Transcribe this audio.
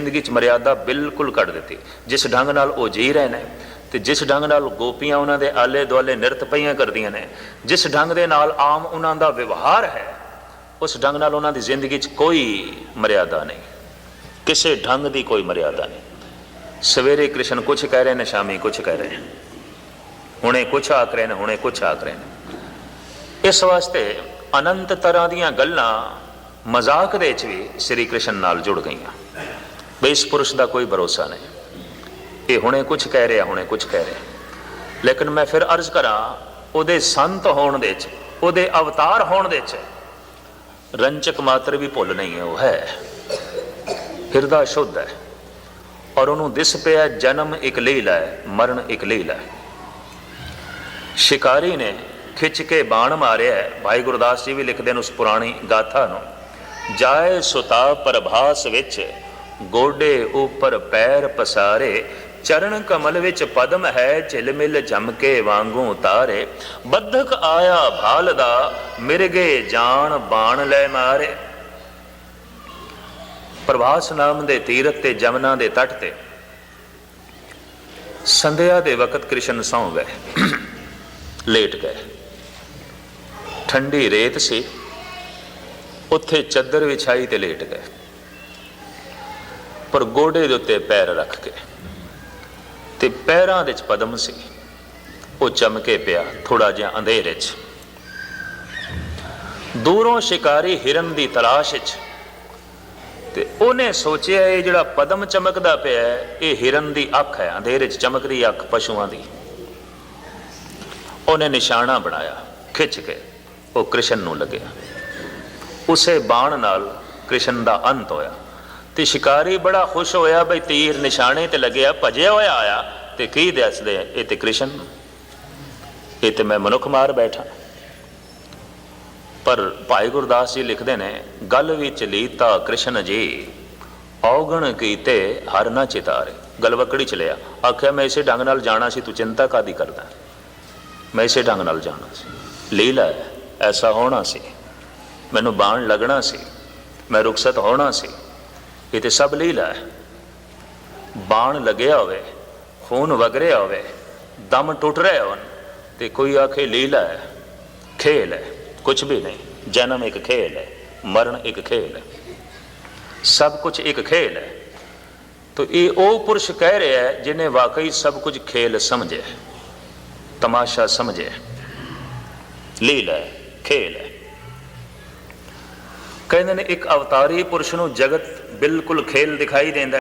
ਜ਼ਿੰਦਗੀ 'ਚ ਮਰਿਆਦਾ ਬਿਲਕੁਲ ਕੱਢ ਦਿੱਤੀ। ਜਿਸ ਢੰਗ ਨਾਲ ਉਹ ਜੀ ਰਹੇ ਨੇ ਤੇ ਜਿਸ ਢੰਗ ਨਾਲ ਗੋਪੀਆਂ ਉਹਨਾਂ ਦੇ ਆਲੇ ਦੁਆਲੇ ਨਿਰਤ ਪਈਆਂ ਕਰਦੀਆਂ ਨੇ, ਜਿਸ ਢੰਗ ਦੇ ਨਾਲ ਆਮ ਉਹਨਾਂ ਦਾ ਵਿਵਹਾਰ ਹੈ, ਉਸ ਢੰਗ ਨਾਲ ਉਹਨਾਂ ਦੀ ਜ਼ਿੰਦਗੀ 'ਚ ਕੋਈ ਮਰਿਆਦਾ ਨਹੀਂ। ਕਿਸੇ ਢੰਗ ਦੀ ਕੋਈ ਮਰਿਆਦਾ ਨਹੀਂ। ਸਵੇਰੇ ਕ੍ਰਿਸ਼ਨ ਕੁਝ ਕਹਿ ਰਹੇ ਨੇ, ਸ਼ਾਮੀ ਕੁਝ ਕਹਿ ਰਹੇ ਨੇ। ਹੁਣੇ ਕੁਝ ਆਖ ਰਹੇ ਨੇ, ਹੁਣੇ ਕੁਝ ਆਖ ਰਹੇ ਨੇ। ਇਸ ਵਾਸਤੇ ਅਨੰਤ ਤਰ੍ਹਾਂ ਦੀਆਂ ਗੱਲਾਂ ਮਜ਼ਾਕ ਦੇ ਵਿੱਚ ਵੀ ਸ੍ਰੀ ਕ੍ਰਿਸ਼ਨ ਨਾਲ ਜੁੜ ਗਈਆਂ। ਬਈ ਇਸ ਪੁਰਸ਼ ਦਾ ਕੋਈ ਭਰੋਸਾ ਨਹੀਂ। ਇਹ ਹੁਣੇ ਕੁਝ ਕਹਿ ਰਿਹਾ, ਹੁਣੇ ਕੁਝ ਕਹਿ ਰਿਹਾ। ਲੇਕਿਨ ਮੈਂ ਫਿਰ ਅਰਜ਼ ਕਰਾਂ, ਉਹਦੇ ਸੰਤ ਹੋਣ ਦੇ ਵਿੱਚ ਉਹਦੇ ਅਵਤਾਰ ਹੋਣ ਦੇ ਵਿੱਚ ਰੰਚਕ ਮਾਤਰ ਵੀ ਭੁੱਲ ਨਹੀਂ ਹੈ ਉਹ ਹੈ। ਹਿਰਦਾ ਸ਼ੁੱਧ ਹੈ। ਔਰ ਉਹਨੂੰ ਦਿਸ ਪਿਆ, ਜਨਮ ਇੱਕ ਲੀਲਾ ਹੈ, ਮਰਨ ਇੱਕ ਲੀਲਾ ਹੈ। ਸ਼ਿਕਾਰੀ ਨੇ ਖਿੱਚ ਕੇ ਬਾਣ ਮਾਰਿਆ ਭਾਈ ਗੁਰਦਾਸ ਜੀ ਵੀ ਲਿਖਦੇ ਨੇ ਉਸ ਪੁਰਾਣੀ ਗਾਥਾ ਨੂੰ, ਜਾਏ ਸੁਤਾ ਪ੍ਰਭਾਸ ਵਿੱਚ ਗੋਡੇ ਉੱਪਰ ਪੈਰ ਪਸਾਰੇ, ਚਰਨ ਕਮਲ ਵਿੱਚ ਪਦਮ ਹੈ ਝਿਲਮਿਲ ਝਮਕੇ ਵਾਂਗੂ ਉਤਾਰੇ। ਬੱਧਕ ਆਇਆ ਭਾਲ ਦਾ, ਮਿਰਗੇ ਜਾਣ ਬਾਣ ਲੈ ਮਾਰੇ। ਪ੍ਰਭਾਸ ਨਾਮ ਦੇ ਤੀਰਥ ਤੇ ਜਮਨਾ ਦੇ ਤੱਟ ਤੇ। ਸੰਧਿਆ ਦੇ ਵਕਤ ਕ੍ਰਿਸ਼ਨ ਸੌਂ ਗਏ। ਲੇਟ ਗਏ। ਠੰਡੀ ਰੇਤ ਸੀ। ਉੱਥੇ ਚੱਦਰ ਵਿਛਾਈ ਤੇ ਲੇਟ ਗਏ। ਪਰ ਗੋਡੇ ਦੇ ਉੱਤੇ ਪੈਰ ਰੱਖ ਕੇ। ਤੇ ਪੈਰਾਂ ਦੇ ਵਿੱਚ ਪਦਮ ਸੀ। ਉਹ ਚਮਕੇ ਪਿਆ ਥੋੜਾ ਜਿਹਾ ਅੰਧੇਰੇ 'ਚ। ਦੂਰੋਂ ਸ਼ਿਕਾਰੀ ਹਿਰਨ ਦੀ ਤਲਾਸ਼ 'ਚ। ਤੇ ਉਹਨੇ ਸੋਚਿਆ, ਇਹ ਜਿਹੜਾ ਪਦਮ ਚਮਕਦਾ ਪਿਆ ਇਹ ਹਿਰਨ ਦੀ ਅੱਖ ਹੈ। ਅੰਧੇਰੇ 'ਚ ਚਮਕਦੀ ਅੱਖ ਪਸ਼ੂਆਂ ਦੀ। ਉਹਨੇ ਨਿਸ਼ਾਨਾ ਬਣਾਇਆ, ਖਿੱਚ ਕੇ। ਉਹ ਕ੍ਰਿਸ਼ਨ ਨੂੰ ਲੱਗਿਆ। ਉਸੇ ਬਾਣ ਨਾਲ ਕ੍ਰਿਸ਼ਨ ਦਾ ਅੰਤ ਹੋਇਆ। ਤੇ ਸ਼ਿਕਾਰੀ ਬੜਾ ਖੁਸ਼ ਹੋਇਆ ਬਈ ਤੀਰ ਨਿਸ਼ਾਨੇ ਤੇ ਲੱਗਿਆ ਭਜਿਆ ਹੋਇਆ ਆਇਆ। ਤੇ ਕੀ ਦੱਸਦੇ ਇਹ ਤੇ ਕ੍ਰਿਸ਼ਨ ਇਹ ਤੇ ਮੈਂ ਮਨੁੱਖ ਮਾਰ ਬੈਠਾ। ਪਰ ਭਾਈ ਗੁਰਦਾਸ ਜੀ ਲਿਖਦੇ ਨੇ ਗੱਲ ਵਿੱਚ ਲੀਤਾ ਕ੍ਰਿਸ਼ਨ ਜੀ ਔਗਣ ਕੀਤੇ ਹਰ ਨਾ ਚਿਤਾਰੇ। ਗਲਵਕੜੀ ਚ ਲਿਆ। ਆਖਿਆ ਮੈਂ ਇਸੇ ਢੰਗ ਨਾਲ ਜਾਣਾ ਸੀ ਤੂੰ ਚਿੰਤਾ ਕਾਦੀ ਕਰਦਾ? ਮੈਂ ਇਸੇ ਢੰਗ ਨਾਲ ਜਾਣਾ ਸੀ। ਲੀਲਾ ਹੈ, ਐਸਾ ਹੋਣਾ ਸੀ। ਮੈਨੂੰ ਬਾਣ ਲੱਗਣਾ ਸੀ। ਮੈਂ ਰੁਖਸਤ ਹੋਣਾ ਸੀ। ਇਹ ਤੇ ਸਭ ਲੀਲਾ ਹੈ ਬਾਣ ਲੱਗਿਆ ਹੋਵੇ, ਖੂਨ ਵਗ ਰਿਹਾ ਹੋਵੇ, ਦਮ ਟੁੱਟ ਰਿਹਾ ਹੋਣ ਤੇ ਕੋਈ ਆਖੇ ਲੀਲਾ ਹੈ ਖੇਲ ਹੈ ਕੁਝ ਵੀ ਨਹੀਂ, ਜਨਮ ਇੱਕ ਖੇਲ ਹੈ, ਮਰਨ ਇੱਕ ਖੇਲ ਹੈ। ਸਭ ਕੁਝ ਇੱਕ ਖੇਲ ਹੈ। ਤੋ ਇਹ ਉਹ ਪੁਰਸ਼ ਕਹਿ ਰਿਹਾ ਹੈ ਜਿਨੇ ਵਾਕਈ ਸਭ ਕੁਝ ਖੇਲ ਸਮਝਿਆ, ਤਮਾਸ਼ਾ ਸਮਝਿਆ। ਲੀਲਾ ਹੈ ਖੇਲ ਹੈ। ਕਹਿੰਦੇ ਨੇ ਇੱਕ ਅਵਤਾਰੀ ਪੁਰਸ਼ ਨੂੰ ਜਗਤ ਬਿਲਕੁਲ ਖੇਲ ਦਿਖਾਈ ਦਿੰਦਾ